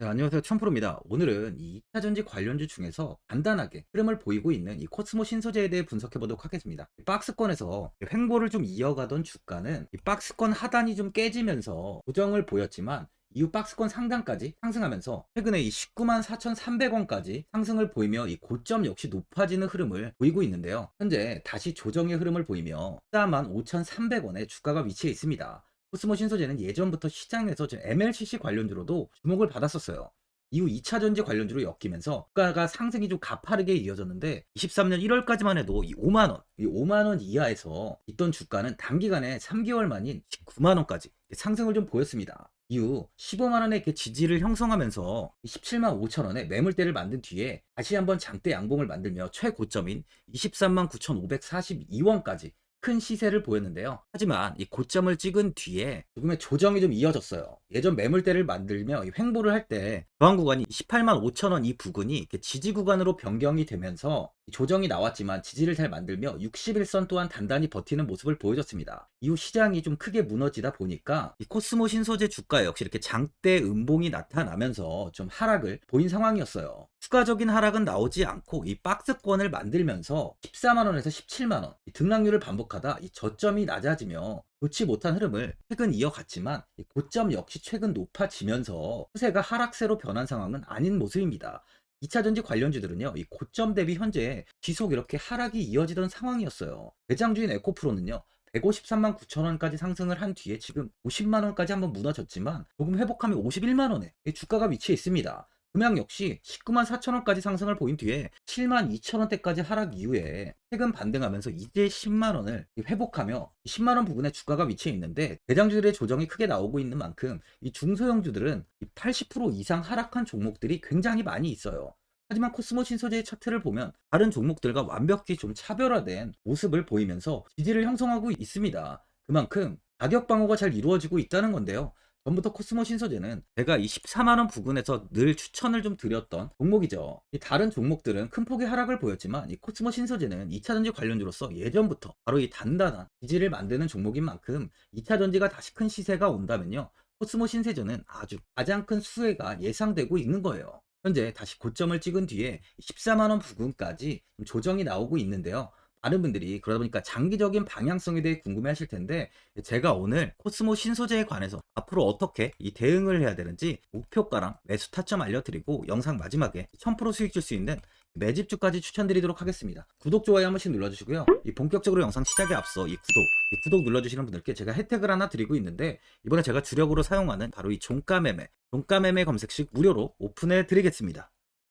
네, 안녕하세요. 천프로입니다. 오늘은 이 2차 전지 관련주 중에서 간단하게 흐름을 보이고 있는 이 코스모 신소재에 대해 분석해 보도록 하겠습니다. 이 박스권에서 횡보를 좀 이어가던 주가는 이 박스권 하단이 좀 깨지면서 고정을 보였지만 이후 박스권 상단까지 상승하면서 최근에 이 19만 4,300원까지 상승을 보이며 이 고점 역시 높아지는 흐름을 보이고 있는데요. 현재 다시 조정의 흐름을 보이며 14만 5,300원에 주가가 위치해 있습니다. 코스모 신소재는 예전부터 시장에서 저 MLCC 관련주로도 주목을 받았었어요. 이후 2차 전지 관련주로 엮이면서 주가가 상승이 좀 가파르게 이어졌는데 23년 1월까지만 해도 이 5만 원, 이 5만 원 이하에서 있던 주가는 단기간에 3개월 만인 19만 원까지 상승을 좀 보였습니다. 이후 15만 원의 지지를 형성하면서 17만 5천 원의 매물대를 만든 뒤에 다시 한번 장대 양봉을 만들며 최고점인 23만 9,542원까지 큰 시세를 보였는데요. 하지만 이 고점을 찍은 뒤에 조금의 조정이 좀 이어졌어요. 예전 매물대를 만들며 이 횡보를 할 때 저항 구간이 18만 5천 원 이 부근이 지지 구간으로 변경이 되면서 이 조정이 나왔지만 지지를 잘 만들며 61선 또한 단단히 버티는 모습을 보여줬습니다. 이후 시장이 좀 크게 무너지다 보니까 이 코스모 신소재 주가 역시 이렇게 장대 음봉이 나타나면서 좀 하락을 보인 상황이었어요. 추가적인 하락은 나오지 않고 이 박스권을 만들면서 14만 원에서 17만 원 등락률을 반복하다 이 저점이 낮아지며 좋지 못한 흐름을 최근 이어갔지만 이 고점 역시 최근 높아지면서 추세가 하락세로 변한 상황은 아닌 모습입니다. 2차 전지 관련주들은요, 이 고점 대비 현재 지속 이렇게 하락이 이어지던 상황이었어요. 대장주인 에코프로는요, 153만 9천 원까지 상승을 한 뒤에 지금 50만 원까지 한번 무너졌지만 조금 회복하면 51만 원에 주가가 위치해 있습니다. 금양 역시 19만 4천 원까지 상승을 보인 뒤에 7만 2천 원대까지 하락 이후에 최근 반등하면서 이제 10만 원을 회복하며 10만 원 부근에 주가가 위치해 있는데 대장주들의 조정이 크게 나오고 있는 만큼 이 중소형주들은 80% 이상 하락한 종목들이 굉장히 많이 있어요. 하지만 코스모 신소재의 차트를 보면 다른 종목들과 완벽히 좀 차별화된 모습을 보이면서 지지를 형성하고 있습니다. 그만큼 가격 방어가 잘 이루어지고 있다는 건데요. 전부터 코스모 신소재는 제가 이 14만원 부근에서 늘 추천을 좀 드렸던 종목이죠. 이 다른 종목들은 큰 폭의 하락을 보였지만 이 코스모 신소재는 2차전지 관련주로서 예전부터 바로 이 단단한 지지를 만드는 종목인 만큼 2차전지가 다시 큰 시세가 온다면요. 코스모 신세저는 아주 가장 큰 수혜가 예상되고 있는 거예요. 현재 다시 고점을 찍은 뒤에 14만원 부근까지 좀 조정이 나오고 있는데요. 많은 분들이 그러다 보니까 장기적인 방향성에 대해 궁금해 하실 텐데 제가 오늘 코스모 신소재에 관해서 앞으로 어떻게 이 대응을 해야 되는지 목표가랑 매수 타점 알려드리고 영상 마지막에 1000% 수익 줄 수 있는 매집주까지 추천드리도록 하겠습니다. 구독, 좋아요 한 번씩 눌러주시고요. 이 본격적으로 영상 시작에 앞서 이 구독, 이 구독 눌러주시는 분들께 제가 혜택을 하나 드리고 있는데 이번에 제가 주력으로 사용하는 바로 이 종가 매매, 종가 매매 검색식 무료로 오픈해 드리겠습니다.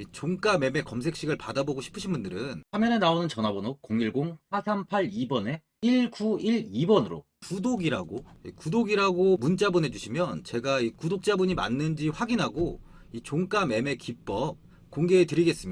이 종가 매매 검색식을 받아보고 싶으신 분들은 화면에 나오는 전화번호 010-4382번에 1912번으로 구독이라고 이 구독이라고 문자 보내주시면 제가 이 구독자분이 맞는지 확인하고 이 종가 매매 기법 공개해 드리겠습니다.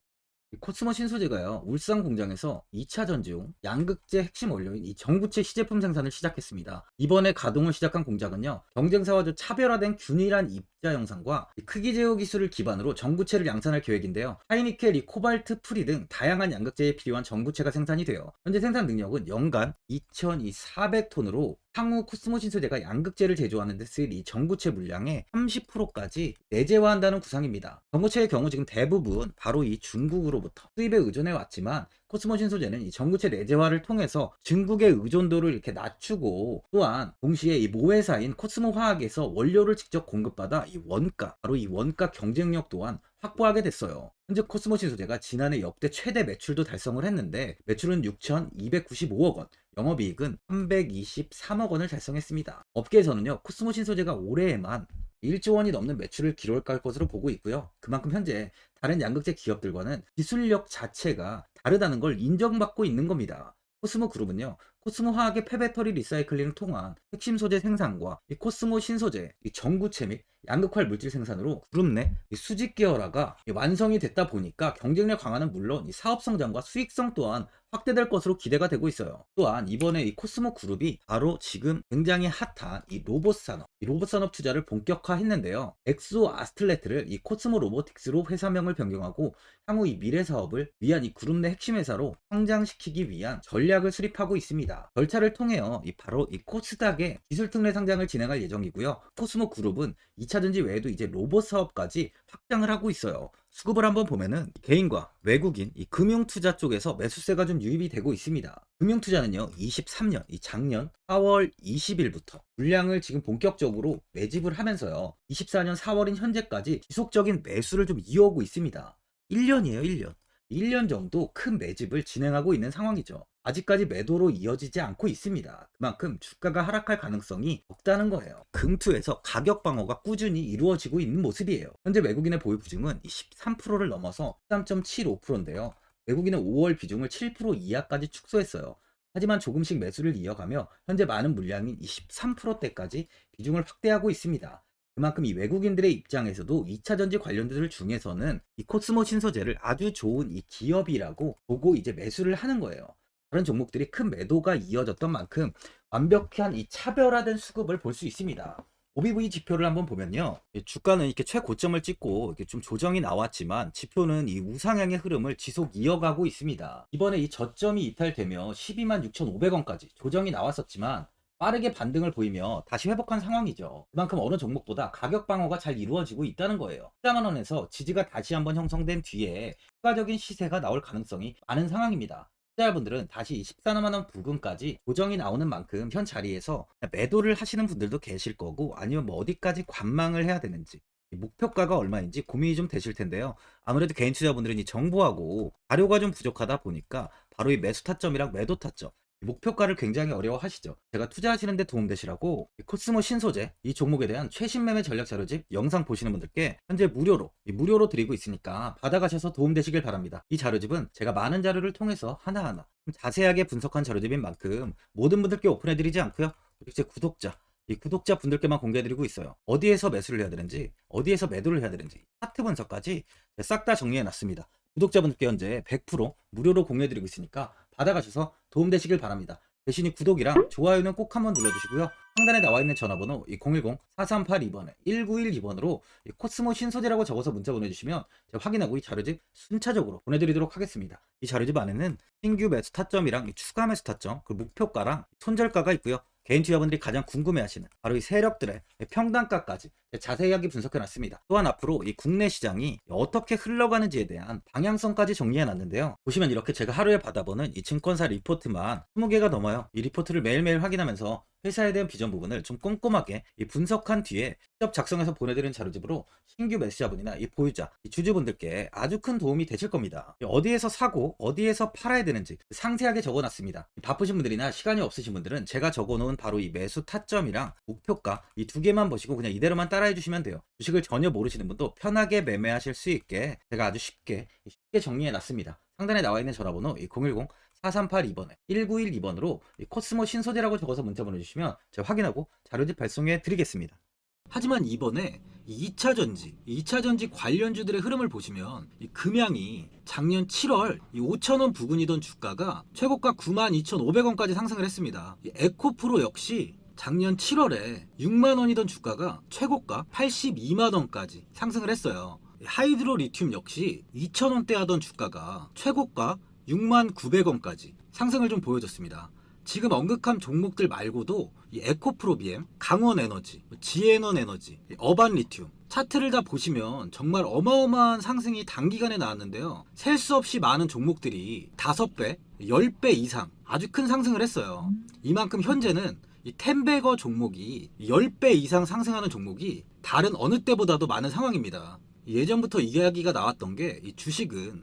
코스모 신소재가요 울산 공장에서 2차 전지용 양극재 핵심 원료인 이 전구체 시제품 생산을 시작했습니다. 이번에 가동을 시작한 공장은요 경쟁사와 좀 차별화된 균일한 입자 영상과 이 크기 제어 기술을 기반으로 전구체를 양산할 계획인데요. 하이니켈, 이 코발트, 프리 등 다양한 양극재에 필요한 전구체가 생산이 돼요. 현재 생산 능력은 연간 2,400톤으로 향후 코스모 신소재가 양극재를 제조하는 데 쓰일 이 전구체 물량의 30%까지 내재화한다는 구상입니다. 전구체의 경우 지금 대부분 바로 이 중국으로부터 수입에 의존해 왔지만 코스모 신소재는 이 전구체 내재화를 통해서 중국의 의존도를 이렇게 낮추고 또한 동시에 이 모회사인 코스모 화학에서 원료를 직접 공급받아 이 원가 바로 이 원가 경쟁력 또한 확보하게 됐어요. 현재 코스모 신소재가 지난해 역대 최대 매출도 달성을 했는데 매출은 6,295억 원, 영업이익은 323억 원을 달성했습니다. 업계에서는요, 코스모 신소재가 올해에만 1조 원이 넘는 매출을 기록할 것으로 보고 있고요. 그만큼 현재 다른 양극재 기업들과는 기술력 자체가 다르다는 걸 인정받고 있는 겁니다. 코스모 그룹은요, 코스모 화학의 폐배터리 리사이클링을 통한 핵심 소재 생산과 이 코스모 신소재, 이 전구체 및 양극활 물질 생산으로 그룹 내 수직 계열화가 완성이 됐다 보니까 경쟁력 강화는 물론 이 사업 성장과 수익성 또한 확대될 것으로 기대가 되고 있어요. 또한 이번에 이 코스모 그룹이 바로 지금 굉장히 핫한 이 로봇 산업, 이 로봇 산업 투자를 본격화했는데요. 엑소 아스틀레트를 이 코스모 로보틱스로 회사명을 변경하고 향후 이 미래 사업을 위한 이 그룹 내 핵심 회사로 성장시키기 위한 전략을 수립하고 있습니다. 절차를 통해요. 이 바로 이 코스닥의 기술 특례 상장을 진행할 예정이고요. 코스모 그룹은 2차 전지 외에도 이제 로봇 사업까지 확장을 하고 있어요. 수급을 한번 보면은 개인과 외국인 이 금융 투자 쪽에서 매수세가 좀 유입이 되고 있습니다. 금융 투자는요, 23년 이 작년 4월 20일부터 물량을 지금 본격적으로 매집을 하면서요, 24년 4월인 현재까지 지속적인 매수를 좀 이어오고 있습니다. 1년이에요, 1년. 1년 정도 큰 매집을 진행하고 있는 상황이죠. 아직까지 매도로 이어지지 않고 있습니다. 그만큼 주가가 하락할 가능성이 없다는 거예요. 금투에서 가격 방어가 꾸준히 이루어지고 있는 모습이에요. 현재 외국인의 보유 비중은 13%를 넘어서 13.75%인데요. 외국인은 5월 비중을 7% 이하까지 축소했어요. 하지만 조금씩 매수를 이어가며 현재 많은 물량인 23%대까지 비중을 확대하고 있습니다. 그만큼 이 외국인들의 입장에서도 2차 전지 관련주들 중에서는 이 코스모 신소재를 아주 좋은 이 기업이라고 보고 이제 매수를 하는 거예요. 다른 종목들이 큰 매도가 이어졌던 만큼 완벽한 이 차별화된 수급을 볼 수 있습니다. OBV 지표를 한번 보면요. 이 주가는 이렇게 최고점을 찍고 이렇게 좀 조정이 나왔지만 지표는 이 우상향의 흐름을 지속 이어가고 있습니다. 이번에 이 저점이 이탈되며 12만 6,500원까지 조정이 나왔었지만 빠르게 반등을 보이며 다시 회복한 상황이죠. 그만큼 어느 종목보다 가격 방어가 잘 이루어지고 있다는 거예요. 14만 원에서 지지가 다시 한번 형성된 뒤에 추가적인 시세가 나올 가능성이 많은 상황입니다. 투자자분들은 다시 14만 원 부근까지 조정이 나오는 만큼 현 자리에서 매도를 하시는 분들도 계실 거고 아니면 뭐 어디까지 관망을 해야 되는지 이 목표가가 얼마인지 고민이 좀 되실 텐데요. 아무래도 개인 투자분들은 이 정보하고 자료가 좀 부족하다 보니까 바로 이 매수 타점이랑 매도 타점 이 목표가를 굉장히 어려워하시죠. 제가 투자하시는데 도움되시라고 이 코스모 신소재 이 종목에 대한 최신 매매 전략 자료집 영상 보시는 분들께 현재 무료로 이 무료로 드리고 있으니까 받아가셔서 도움되시길 바랍니다. 이 자료집은 제가 많은 자료를 통해서 하나하나 좀 자세하게 분석한 자료집인 만큼 모든 분들께 오픈해드리지 않고요. 제 구독자 이 구독자 분들께만 공개해드리고 있어요. 어디에서 매수를 해야 되는지, 어디에서 매도를 해야 되는지, 차트 분석까지 싹 다 정리해놨습니다. 구독자분들께 현재 100% 무료로 공유해드리고 있으니까 받아가셔서 도움되시길 바랍니다. 대신 이 구독이랑 좋아요는 꼭 한번 눌러주시고요. 상단에 나와 있는 전화번호 010-4382번에 1912번으로 코스모 신소재라고 적어서 문자 보내주시면 제가 확인하고 이 자료집 순차적으로 보내드리도록 하겠습니다. 이 자료집 안에는 신규 매수 타점이랑 이 추가 매수 타점, 그 목표가랑 손절가가 있고요. 개인 투자분들이 가장 궁금해하시는 바로 이 세력들의 평단가까지 자세하게 분석해놨습니다. 또한 앞으로 이 국내 시장이 어떻게 흘러가는지에 대한 방향성까지 정리해놨는데요. 보시면 이렇게 제가 하루에 받아보는 이 증권사 리포트만 20개가 넘어요. 이 리포트를 매일매일 확인하면서 회사에 대한 비전 부분을 좀 꼼꼼하게 이 분석한 뒤에 직접 작성해서 보내드리는 자료집으로 신규 매수자분이나 이 보유자, 이 주주분들께 아주 큰 도움이 되실 겁니다. 어디에서 사고 어디에서 팔아야 되는지 상세하게 적어놨습니다. 바쁘신 분들이나 시간이 없으신 분들은 제가 적어놓은 바로 이 매수 타점이랑 목표가 이 두 개만 보시고 그냥 이대로만 따라해 주시면 돼요. 주식을 전혀 모르시는 분도 편하게 매매하실 수 있게 제가 아주 쉽게 쉽게 정리해 놨습니다. 상단에 나와 있는 전화번호 010 4382번에 1912번으로 코스모 신소재라고 적어서 문자 보내주시면 제가 확인하고 자료집 발송해 드리겠습니다. 하지만 이번에 2차 전지, 2차 전지 관련주들의 흐름을 보시면 이 금양이 작년 7월 5천원 부근이던 주가가 최고가 92,500원까지 상승을 했습니다. 이 에코프로 역시 작년 7월에 6만 원이던 주가가 최고가 82만 원까지 상승을 했어요. 하이드로 리튬 역시 2,000원대 하던 주가가 최고가 6만 900원까지 상승을 좀 보여줬습니다. 지금 언급한 종목들 말고도 이 에코프로비엠, 강원에너지, 지에넌 에너지, 어반 리튬 차트를 다 보시면 정말 어마어마한 상승이 단기간에 나왔는데요. 셀 수 없이 많은 종목들이 5배, 10배 이상 아주 큰 상승을 했어요. 이만큼 현재는 이 텐베거 종목이 10배 이상 상승하는 종목이 다른 어느 때보다도 많은 상황입니다. 예전부터 이야기가 나왔던 게 이 주식은